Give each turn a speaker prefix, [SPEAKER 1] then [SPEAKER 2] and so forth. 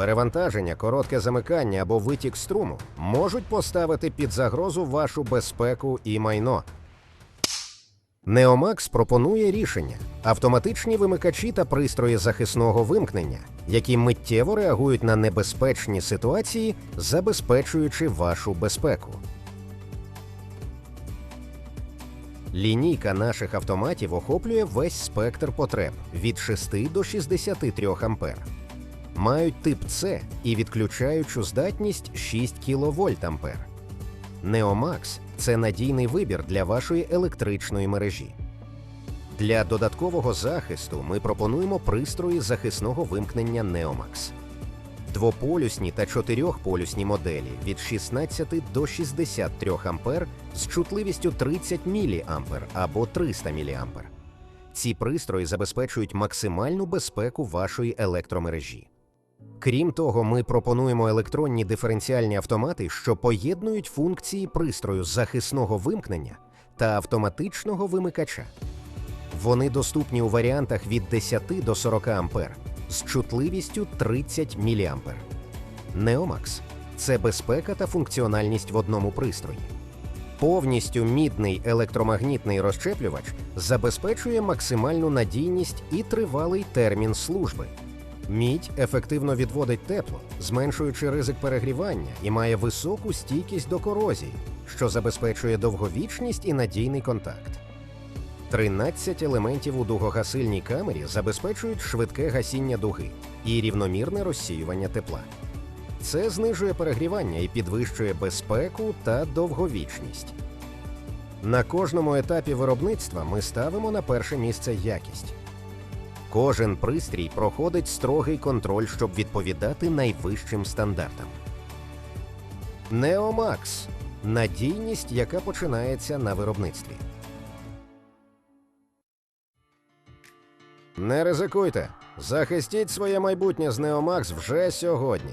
[SPEAKER 1] перевантаження, коротке замикання або витік струму можуть поставити під загрозу вашу безпеку і майно. Неомакс пропонує рішення автоматичні вимикачі та пристрої захисного вимкнення, які миттєво реагують на небезпечні ситуації, забезпечуючи вашу безпеку. Лінійка наших автоматів охоплює весь спектр потреб від 6 до 63 ампер. Мають тип С і відключаючу здатність 6 кВт. Neomax – це надійний вибір для вашої електричної мережі. Для додаткового захисту ми пропонуємо пристрої захисного вимкнення Neomax. Двополюсні та чотирьохполюсні моделі від 16 до 63 ампер з чутливістю 30 мА або 300 мА. Ці пристрої забезпечують максимальну безпеку вашої електромережі. Крім того, ми пропонуємо електронні диференціальні автомати, що поєднують функції пристрою захисного вимкнення та автоматичного вимикача. Вони доступні у варіантах від 10 до 40 ампер з чутливістю 30 мА. Neomax – це безпека та функціональність в одному пристрої. Повністю мідний електромагнітний розщеплювач забезпечує максимальну надійність і тривалий термін служби. Мідь ефективно відводить тепло, зменшуючи ризик перегрівання і має високу стійкість до корозії, що забезпечує довговічність і надійний контакт. 13 елементів у дугогасильній камері забезпечують швидке гасіння дуги і рівномірне розсіювання тепла. Це знижує перегрівання і підвищує безпеку та довговічність. На кожному етапі виробництва ми ставимо на перше місце якість. Кожен пристрій проходить строгий контроль, щоб відповідати найвищим стандартам. Neomax – надійність, яка починається на виробництві. Не ризикуйте. Захистіть своє майбутнє з Neomax вже сьогодні.